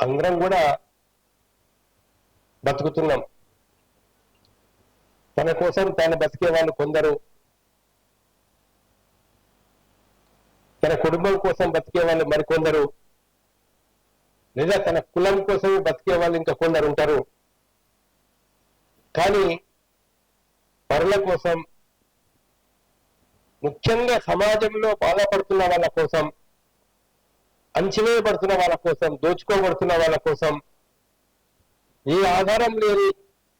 అందరం కూడా బతుకుతున్నాం. తన కోసం తాను బతికే వాళ్ళు కొందరు. తన కుటుంబం కోసం బతికే వాళ్ళు మరికొందరు. లేదా తన కులం కోసం బతికే వాళ్ళు ఇంకా కొందరు ఉంటారు. కానీ పరుల కోసం ముఖ్యంగా సమాజంలో బాధపడుతున్న వాళ్ళ కోసం అంచివేయబడుతున్న వాళ్ళ కోసం దోచుకోబడుతున్న వాళ్ళ కోసం ఏ ఆధారం లేని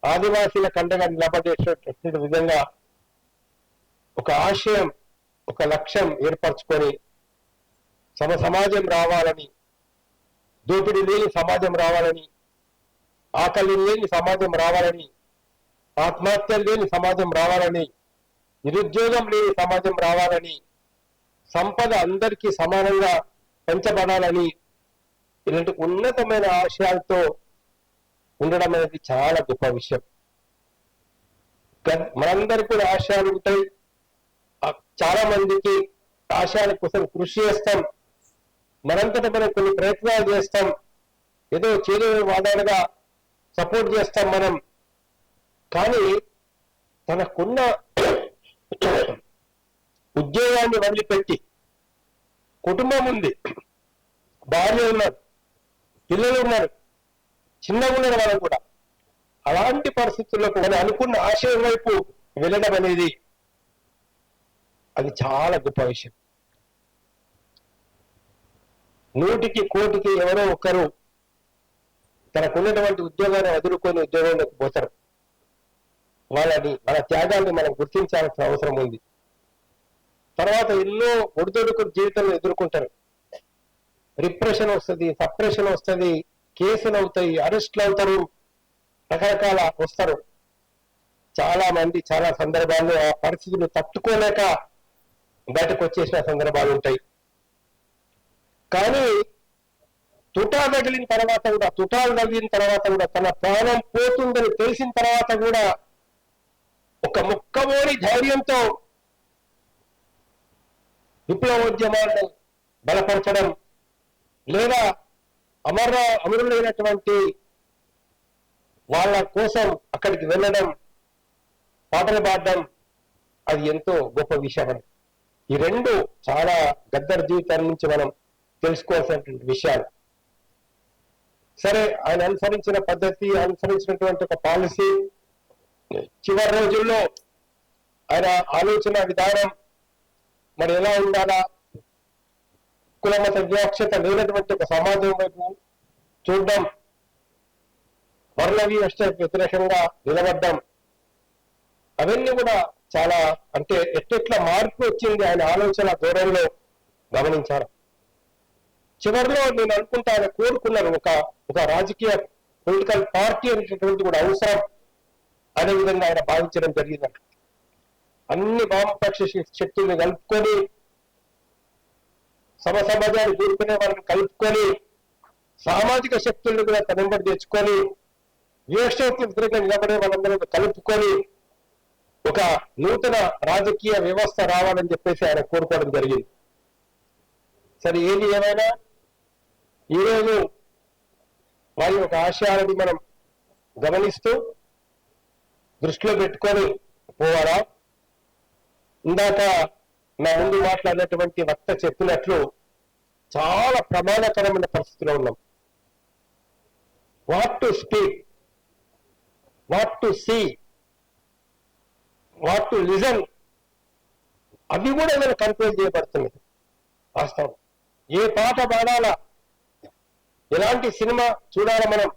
ఆదివాసీల కండగా నిలబడేటటువంటి విధంగా ఒక ఆశయం ఒక లక్ష్యం ఏర్పరచుకొని సమ సమాజం రావాలని దోపిడీ లేని సమాజం రావాలని ఆకలి లేని సమాజం రావాలని ఆత్మహత్యలు లేని సమాజం రావాలని నిరుద్యోగం లేని సమాజం రావాలని సంపద అందరికీ సమానంగా పెంచబడాలని ఇలాంటి ఉన్నతమైన ఆశయాలతో ఉండడం అనేది చాలా గొప్ప విషయం. మనందరికీ కూడా ఆశయాలు ఉంటాయి. చాలా మందికి ఆశయాల కోసం కృషి చేస్తాం. మనంతట మనం కొన్ని ప్రయత్నాలు చేస్తాం. ఏదో చేదు వాదనగా సపోర్ట్ చేస్తాం మనం. కానీ తనకున్న ఉద్యోగాన్ని వదిలిపెట్టి కుటుంబం ఉంది. భార్య ఉన్నారు. పిల్లలు ఉన్నారు. చిన్నగా ఉన్నారు వాళ్ళు కూడా. అలాంటి పరిస్థితుల్లో కూడా అనుకున్న ఆశయం వైపు వెళ్ళడం అనేది అది చాలా గొప్ప విషయం. నూటికి కోటికి ఎవరో ఒకరు తనకున్నటువంటి ఉద్యోగాన్ని వదులుకొని ఉద్యోగంలోకి పోతారు. వాళ్ళని వాళ్ళ త్యాగాన్ని మనం గుర్తించాల్సిన అవసరం ఉంది. తర్వాత ఎన్నో ఒడిదొడుకు జీవితంలో ఎదుర్కొంటారు. రిప్రెషన్ వస్తుంది సప్రెషన్ వస్తుంది కేసులు అవుతాయి అరెస్ట్లు అవుతారు రకరకాల వస్తారు. చాలా మంది చాలా సందర్భాల్లో ఆ పరిస్థితులు తట్టుకోలేక బయటకు వచ్చేసిన సందర్భాలు ఉంటాయి. కానీ తుటా తగిలిన తర్వాత కూడా తుటాలు తగిలిన తర్వాత కూడా తన ప్రాణం పోతుందని తెలిసిన తర్వాత కూడా ఒక ముక్కమోని ధైర్యంతో విప్లవోద్యమాలను బలపరచడం లేదా అమర అమరులైనటువంటి వాళ్ళ కోసం అక్కడికి వెళ్ళడం పాటలు పాడడం అది ఎంతో గొప్ప విషయం ఈ రెండు చాలా గద్దర్ జీవితం నుంచి మనం తెలుసుకోవాల్సినటువంటి విషయాలు. సరే ఆయన అనుసరించిన పద్ధతి అనుసరించినటువంటి ఒక పాలసీ చివరి రోజుల్లో ఆయన ఆలోచన విధానం మరి ఎలా ఉండాలా? కులమత వివక్షత లేనటువంటి ఒక సమాజం వైపు చూడడం. వర్ణ వివక్ష వ్యతిరేకంగా నిలబడ్డం. అవన్నీ కూడా చాలా అంటే ఎట్టెట్లా మార్పు వచ్చింది ఆయన ఆలోచన ధోరణిలో గమనించారు చివరిలో నేను అనుకుంటా ఆయన కోరుకున్నాను ఒక ఒక రాజకీయ పొలిటికల్ పార్టీ అనేటటువంటి కూడా అవసరం. అనే విధంగా ఆయన భావించడం జరిగిందంట. అన్ని వామపక్ష శక్తుల్ని కలుపుకొని సమ సమాజాన్ని కూరుకునే వాళ్ళని కలుపుకొని సామాజిక శక్తుల్ని కూడా తనంబడి తెచ్చుకొని వివక్షకు వ్యతిరేకంగా నిలబడే వాళ్ళందరూ కలుపుకొని ఒక నూతన రాజకీయ వ్యవస్థ రావాలని చెప్పేసి ఆయన కోరుకోవడం జరిగింది. సరే ఏది ఏమైనా? ఈరోజు వారి యొక్క ఆశయాలని మనం గమనిస్తూ దృష్టిలో పెట్టుకొని పోవాలా? ఇందాక నా ముందు మాట్లాడినటువంటి వక్త చెప్పినట్లు చాలా ప్రమాదకరమైన పరిస్థితిలో ఉన్నాం. What to speak what to see what to listen అవి కూడా మనం కంట్రోల్ చేయబడుతున్నాయి. వాస్తవం. ఏ పాట పాడాలా? ఎలాంటి సినిమా చూడాలా మనం?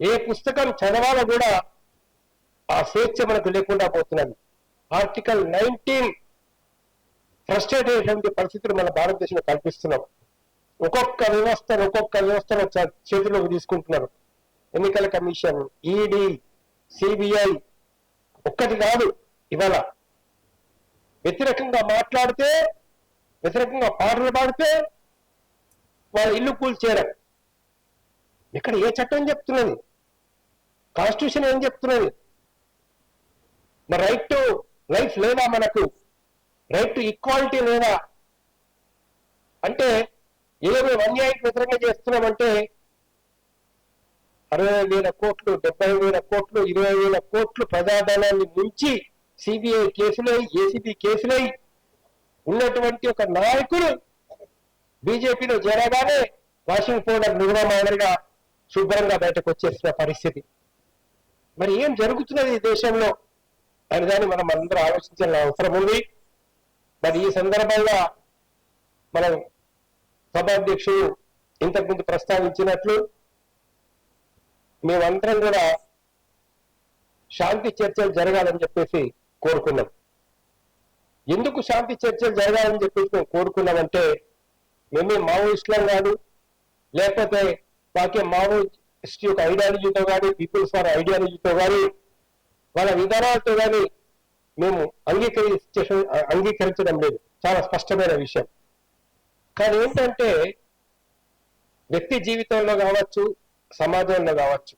ఏ పుస్తకం చదవాలో కూడా ఆ స్వేచ్ఛ మనకు లేకుండా పోతున్నది. ఆర్టికల్ నైన్టీన్ ఫ్రస్ట్రేట్ అయ్యేటువంటి పరిస్థితులు మన భారతదేశంలో కల్పిస్తున్నాం. ఒక్కొక్క వ్యవస్థను ఒక్కొక్క వ్యవస్థను చేతిలోకి తీసుకుంటున్నారు. ఎన్నికల కమిషన్ ఈడీ సిబిఐ ఒక్కటి కాదు ఇవాళ. వ్యతిరేకంగా మాట్లాడితే వ్యతిరేకంగా పాటలు పాడితే వాళ్ళ ఇల్లు కూల్చేయడం. ఇక్కడ ఏ చట్టం చెప్తున్నది? కాన్స్టిట్యూషన్ ఏం చెప్తున్నది? మరి రైట్ టు లైఫ్ లేదా మనకు? రైట్ టు ఈక్వాలిటీ లేదా అంటే ఏదో మేము అన్యాయానికి వ్యతిరేకంగా చేస్తున్నామంటే అరవై వేల కోట్లు డెబ్బై వేల కోట్లు ఇరవై వేల కోట్లు ప్రజాధనాన్ని ముంచి సిబిఐ కేసులై ఏసీబీ కేసులై ఉన్నటువంటి ఒక నాయకుడు బీజేపీలో చేరగానే వాషింగ్ పౌడర్ నిర్మాణంగా శుభ్రంగా బయటకు వచ్చేసిన పరిస్థితి. మరి ఏం జరుగుతున్నది ఈ దేశంలో? అని దాన్ని మనం అందరూ ఆలోచించాల్సిన అవసరం ఉంది. మరి ఈ సందర్భంగా మనం సభాధ్యక్షుడు ఇంతకుముందు ప్రస్తావించినట్లు మేమందరం కూడా శాంతి చర్చలు జరగాలని చెప్పేసి కోరుకున్నాం. ఎందుకు శాంతి చర్చలు జరగాలని చెప్పేసి మేము కోరుకున్నామంటే మేమే మావోయిస్టులం కాదు లేకపోతే మాకే మావోయిస్ట్ యొక్క ఐడియాలజీతో కానీ పీపుల్స్ ఫర్ ఐడియాలజీతో కానీ వాళ్ళ విధానాలతో కానీ మేము అంగీకరించే అంగీకరించడం లేదు. చాలా స్పష్టమైన విషయం. కానీ ఏంటంటే వ్యక్తి జీవితంలో కావచ్చు సమాజంలో కావచ్చు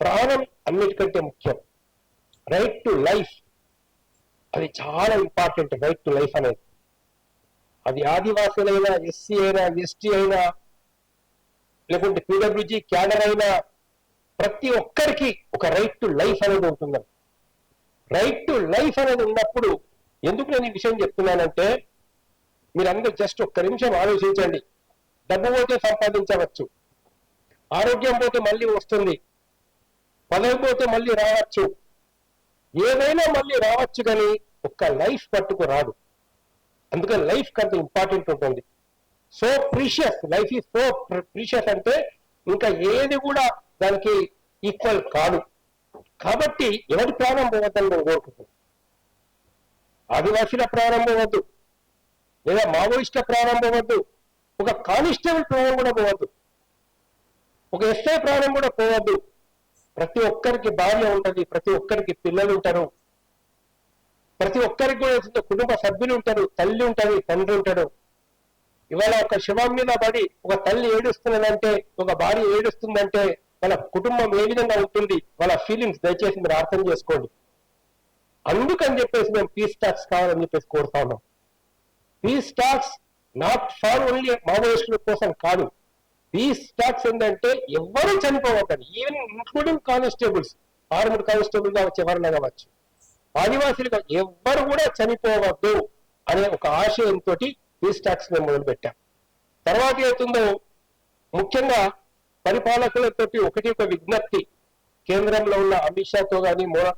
ప్రాణం అన్నిటికంటే ముఖ్యం. రైట్ టు లైఫ్ అది చాలా ఇంపార్టెంట్ రైట్ టు లైఫ్ అనేది. అది ఆదివాసులైనా ఎస్సీ అయినా ఎస్టీ అయినా లేకుంటే పీడబ్ల్యూజీ క్యాడర్ అయినా ప్రతి ఒక్కరికి ఒక రైట్ టు లైఫ్ అనేది ఉంటుందండి. రైట్ టు లైఫ్ అనేది ఉన్నప్పుడు ఎందుకు నేను ఈ విషయం చెప్తున్నానంటే మీరందరూ జస్ట్ ఒక్క నిమిషం ఆలోచించండి. డబ్బు పోతే సంపాదించవచ్చు. ఆరోగ్యం పోతే మళ్ళీ వస్తుంది. పదవి పోతే మళ్ళీ రావచ్చు. ఏదైనా మళ్ళీ రావచ్చు కానీ ఒక్క లైఫ్ పట్టుకు రాదు. అందుకని లైఫ్ కంత ఇంపార్టెంట్ ఉంటుంది. So precious life is so precious అంటే ఇంకా ఏది కూడా దానికి ఈక్వల్ కాదు. కాబట్టి ఎవరి ప్రారంభం పోవద్దని నేను కోరుకుంటున్నాను ఆదివాసీల ప్రారంభం వద్దు. లేదా మావోయిస్టుల ప్రారంభం వద్దు. ఒక కానిస్టేబుల్ ప్రాణం కూడా పోవద్దు. ఒక ఎస్ఐ ప్రాణం కూడా పోవద్దు. ప్రతి ఒక్కరికి భార్య ఉంటుంది ప్రతి ఒక్కరికి పిల్లలు ఉంటారు. ప్రతి ఒక్కరికి కూడా కుటుంబ సభ్యులు ఉంటారు తల్లి ఉంటుంది తండ్రి ఉంటాడు. ఇవాళ ఒక శవం మీద పడి ఒక తల్లి ఏడుస్తున్నదంటే ఒక భార్య ఏడుస్తుందంటే వాళ్ళ కుటుంబం ఏ విధంగా ఉంటుంది వాళ్ళ ఫీలింగ్స్ దయచేసి మీరు అర్థం చేసుకోండి. అందుకని చెప్పేసి మేము పీస్ టాక్స్ కావాలని చెప్పేసి కోరుతా ఉన్నాం. Peace talks not for only మావోయిస్టుల కోసం కాదు. పీస్ టాక్స్ ఏంటంటే ఎవరు చనిపోవద్దని even including constables armed constable కావచ్చు ఎవరైనా కావచ్చు. ఆదివాసీలుగా ఎవ్వరు కూడా చనిపోవద్దు అనే ఒక ఆశయంతో పీస్ టాక్స్ మేము మొదలుపెట్టాం. తర్వాత ఏతుందో ముఖ్యంగా పరిపాలకులతోటి ఒకటి ఒక విజ్ఞప్తి కేంద్రంలో ఉన్న అమిత్ షాతో కానీ మో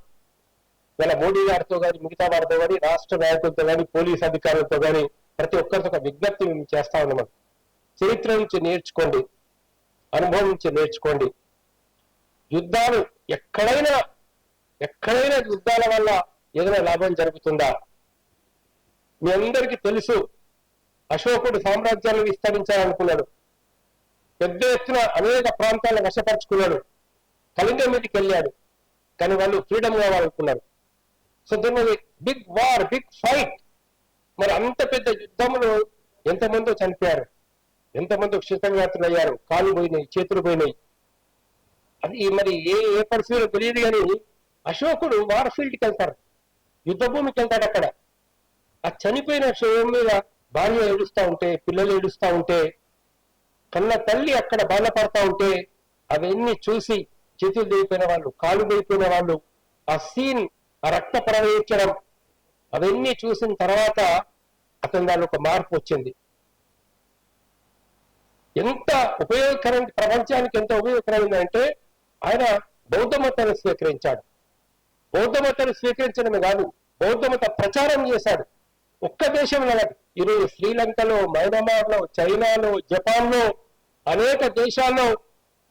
ఇలా మోడీ గారితో కానీ మిగతా వారితో కానీ రాష్ట్ర నాయకులతో కానీ పోలీస్ అధికారులతో కానీ ప్రతి ఒక్కరితో ఒక విజ్ఞప్తి మేము చేస్తా ఉన్నాం. చరిత్ర నుంచి నేర్చుకోండి. అనుభవం నుంచి నేర్చుకోండి. యుద్ధాలు ఎక్కడైనా ఎక్కడైనా యుద్ధాల వల్ల ఏదైనా లాభం జరుగుతుందా? మీ అందరికీ తెలుసు. అశోకుడు సామ్రాజ్యాన్ని విస్తరించాలనుకున్నాడు. పెద్ద ఎత్తున అనేక ప్రాంతాలను వశపరుచుకున్నాడు. కళింగ మీదకి వెళ్ళాడు. కానీ వాళ్ళు ఫ్రీడమ్ కావాలనుకున్నారు. సో దీని బిగ్ వార్ బిగ్ ఫైట్. మరి అంత పెద్ద యుద్ధంలో ఎంతమందో చనిపోయారు. ఎంతమంది క్షితవ్యాతులు అయ్యారు. కాళ్ళు పోయినాయి చేతులు పోయినాయి. అది మరి ఏ ఏ పరిస్థితిలో తెలియదు కానీ అశోకుడు వార్ ఫీల్డ్కి వెళ్తారు యుద్ధ భూమికి వెళ్తాడు అక్కడ. ఆ చనిపోయిన శవం మీద భార్య ఏడుస్తా ఉంటే పిల్లలు ఏడుస్తా ఉంటే కన్న తల్లి అక్కడ బాధపడతా ఉంటే అవన్నీ చూసి చేతులు దిగిపోయిన వాళ్ళు కాళ్ళు దిగిపోయిన వాళ్ళు ఆ సీన్ ఆ రక్త ప్రవహించడం అవన్నీ చూసిన తర్వాత అతని దాని ఒక మార్పు వచ్చింది. ఎంత ఉపయోగకరం ప్రపంచానికి ఎంత ఉపయోగకరమైందంటే ఆయన బౌద్ధ మతాన్ని స్వీకరించాడు. బౌద్ధ మతాన్ని స్వీకరించడమే కాదు బౌద్ధ మత ప్రచారం చేశాడు. ఒక్క దేశం కాదు ఈరోజు శ్రీలంకలో మయనమార్లో చైనాలో జపాన్లో అనేక దేశాల్లో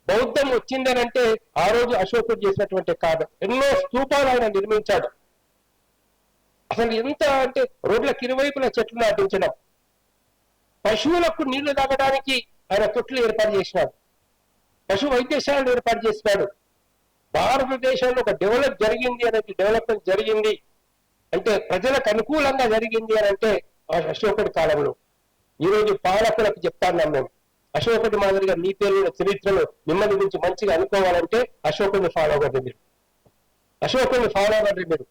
బౌద్ధం వచ్చిందనంటే ఆ రోజు అశోకుడు చేసినటువంటి కాదు ఎన్నో స్తూపాలు ఆయన నిర్మించాడు. అసలు ఎంత అంటే రోడ్లకు ఇరువైపుల చెట్లు నాటించడం. పశువులకు నీళ్ళు తాగడానికి ఆయన తొట్లు ఏర్పాటు చేసినాడు. పశు వైద్యశాలను ఏర్పాటు చేసినాడు. భారతదేశంలో ఒక డెవలప్ జరిగింది అనేది డెవలప్మెంట్ జరిగింది. అంటే ప్రజలకు అనుకూలంగా జరిగింది అని అంటే అశోకుడి కాలంలో. ఈ రోజు పాలకులకు చెప్తాను మేము అశోకుడి మాదిరిగా నీ పేరు చరిత్రను మిమ్మల్ని గురించి మంచిగా అనుకోవాలంటే అశోకుడిని ఫాలో అవ్వండి మీరు. అశోకుడిని ఫాలో అవ్వండి మీరు.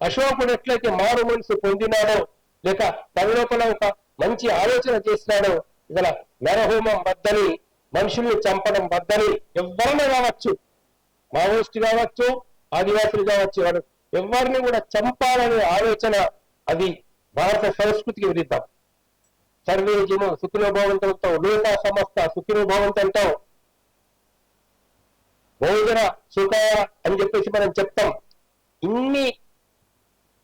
అశోకుడు ఎట్లయితే మారు మనసు పొందినాడో లేక తనలోపల ఒక మంచి ఆలోచన చేసినాడో ఇలా నరహోమం వద్దని మనుషుల్ని చంపడం వద్దని ఎవరైనా కావచ్చు మావోయిస్ట్ కావచ్చు ఆదివాసులు కావచ్చు వాడు ఎవరిని కూడా చంపాలనే ఆలోచన అది భారత సంస్కృతికి విరుద్ధం. సర్వే జనం సుఖినో భవంతంతో లోక సమస్త సుఖినో భవంతంతో భోజన సుఖ అని చెప్పేసి మనం చెప్తాం. ఇన్ని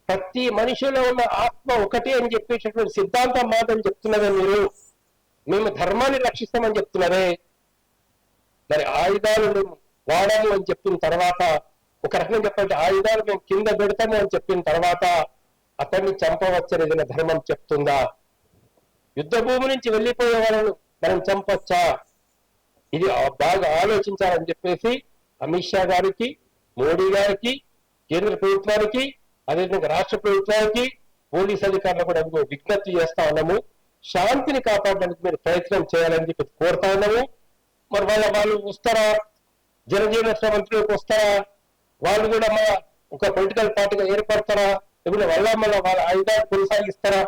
ప్రతి మనిషిలో ఉన్న ఆత్మ ఒకటే అని చెప్పేటటువంటి సిద్ధాంతం మాత్రం చెప్తున్నదే మీరు. మేము ధర్మాన్ని రక్షిస్తామని చెప్తున్నదే. మరి ఆయుధాలు మేము వాడాము అని చెప్పిన తర్వాత ఒక రకంగా చెప్పండి ఆయుధాలు మేము కింద పెడతాము అని చెప్పిన తర్వాత అతన్ని చంపవచ్చని ధర్మం చెప్తుందా? యుద్ధ భూమి నుంచి వెళ్ళిపోయే వాళ్ళను మనం చంపొచ్చా? ఇది బాగా ఆలోచించాలని చెప్పేసి అమిత్ షా గారికి మోడీ గారికి కేంద్ర ప్రభుత్వానికి అదేవిధంగా రాష్ట్ర ప్రభుత్వానికి పోలీస్ అధికారులు కూడా మేము విజ్ఞప్తి చేస్తా ఉన్నాము. శాంతిని కాపాడడానికి మీరు ప్రయత్నం చేయాలని చెప్పి కోరుతా ఉన్నాము. మరి వాళ్ళ వాళ్ళు వస్తారా? జనజీవన మంత్రిలోకి వస్తారా? వాళ్ళు కూడా మా ఒక పొలిటికల్ పార్టీగా ఏర్పడతారా? లేకుంటే వాళ్ళ మన వాళ్ళ ఆయుధాలు కొనసాగిస్తారా?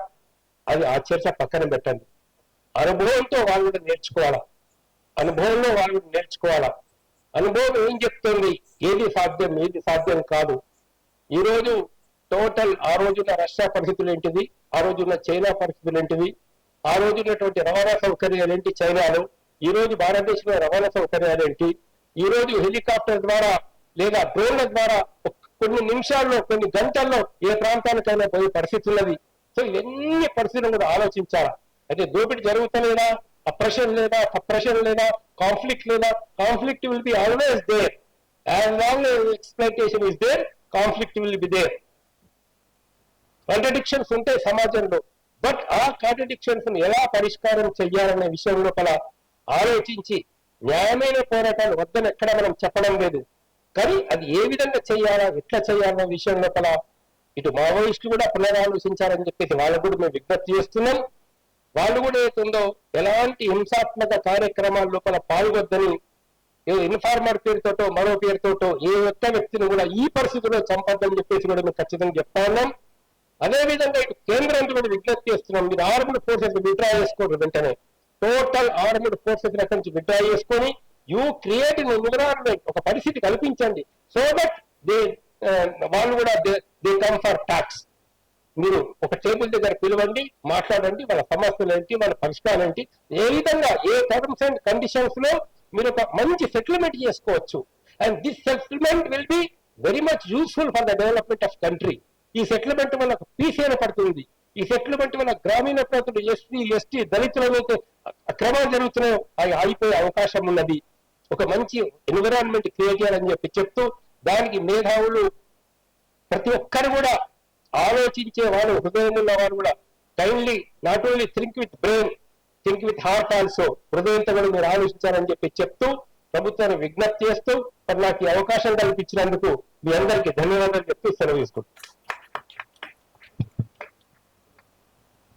అది ఆ చర్చ పక్కన పెట్టండి. అనుభవంతో వాళ్ళు కూడా నేర్చుకోవాలా? అనుభవంలో వాళ్ళు నేర్చుకోవాలా? అనుభవం ఏం చెప్తుంది? ఏది సాధ్యం? ఏది సాధ్యం కాదు. ఈ రోజు టోటల్ ఆ రోజున రష్యా పరిస్థితులు ఏంటివి? ఆ రోజున చైనా పరిస్థితులు ఏంటివి? ఆ రోజునటువంటి రవాణా సౌకర్యాలు ఏంటి చైనాలో? ఈ రోజు భారతదేశంలో రవాణా సౌకర్యాలు ఏంటి? ఈ రోజు హెలికాప్టర్ ద్వారా లేదా డ్రోన్ల ద్వారా కొన్ని నిమిషాల్లో కొన్ని గంటల్లో ఏ ప్రాంతానికైనా పోయే పరిస్థితి ఉన్నది. సో ఇవన్నీ పరిస్థితులను కూడా ఆలోచించాలా? అయితే దోపిడీ జరుగుతలేదా? అప్రెషన్ లేదా? అప్రెషన్ లేదా? కాన్ఫ్లిక్ట్ లేదా? Conflict will be always there as long exploitation is there conflict will be there contradictions ఉంటాయి సమాజంలో. బట్ ఆ కాంట్రడిక్షన్స్ ఎలా పరిష్కారం చెయ్యాలనే విషయం లోపల ఆలోచించి న్యాయమైన పోరాటాలు వద్దని ఎక్కడ మనం చెప్పడం లేదు. కానీ అది ఏ విధంగా చేయాలా ఎట్లా చేయాలన్న విషయం లోపల ఇటు మావోయిస్టులు కూడా పునరాలోచించాలని చెప్పేసి వాళ్ళకు కూడా మేము విజ్ఞప్తి చేస్తున్నాం. వాళ్ళు కూడా ఏతుందో ఎలాంటి హింసాత్మక కార్యక్రమాల లోపల పాల్గొద్దని ఏ ఇన్ఫార్మర్ పేరుతోటో మరో పేరుతోటో ఏ ఒక్క వ్యక్తిని కూడా ఈ పరిస్థితిలో చంపద్దని చెప్పేసి కూడా మేము ఖచ్చితంగా చెప్తా ఉన్నాం. అదే విధంగా ఇటు కేంద్రానికి కూడా విజ్ఞప్తి చేస్తున్నాం. మీరు ఆర్మ్డ్ ఫోర్సెస్ విత్డ్రా చేసుకోండి వెంటనే. టోటల్ ఆర్మ్డ్ ఫోర్సెస్ నుంచి విత్డ్రా చేసుకొని యూ క్రియేట్ ఎన్విరాన్మెంట్ ఒక పరిస్థితి కల్పించండి. సో దట్ దే వాళ్ళు కూడా దే కమ్ ఫర్ టాక్స్ మీరు ఒక టేబుల్ దగ్గర పిలవండి మాట్లాడండి వాళ్ళ సమస్యలు ఏంటి వాళ్ళ పరిష్కారం ఏంటి. ఏ విధంగా ఏ టర్మ్స్ అండ్ కండిషన్స్లో మీరు ఒక మంచి సెటిల్మెంట్ చేసుకోవచ్చు. And this settlement will be very much useful for the development of country ఈ సెటిల్మెంట్ వల్ల పీస్ ఏర్పడుతుంది. ఈ సెటిల్మెంట్ వల్ల గ్రామీణ ప్రాంతాలు ఎస్టీ ఎస్టీ దళితుల మీద అక్రమాలు అవి ఆగిపోయే అవకాశం ఉన్నది. ఒక మంచి ఎన్విరాన్మెంట్ క్రియేట్ చేయాలని చెప్పి చెప్తూ దానికి మేధావులు ప్రతి ఒక్కరు కూడా ఆలోచించే వాళ్ళు హృదయం ఉన్న వాళ్ళు కూడా kindly not only think with brain think with heart also హృదయంతో కూడా మీరు ఆలోచించాలని చెప్పి చెప్తూ ప్రభుత్వాన్ని విజ్ఞప్తి చేస్తూ మరి నాకు ఈ అవకాశం కల్పించినందుకు మీ అందరికీ ధన్యవాదాలు చెప్తూ సెలవు తీసుకుంటాను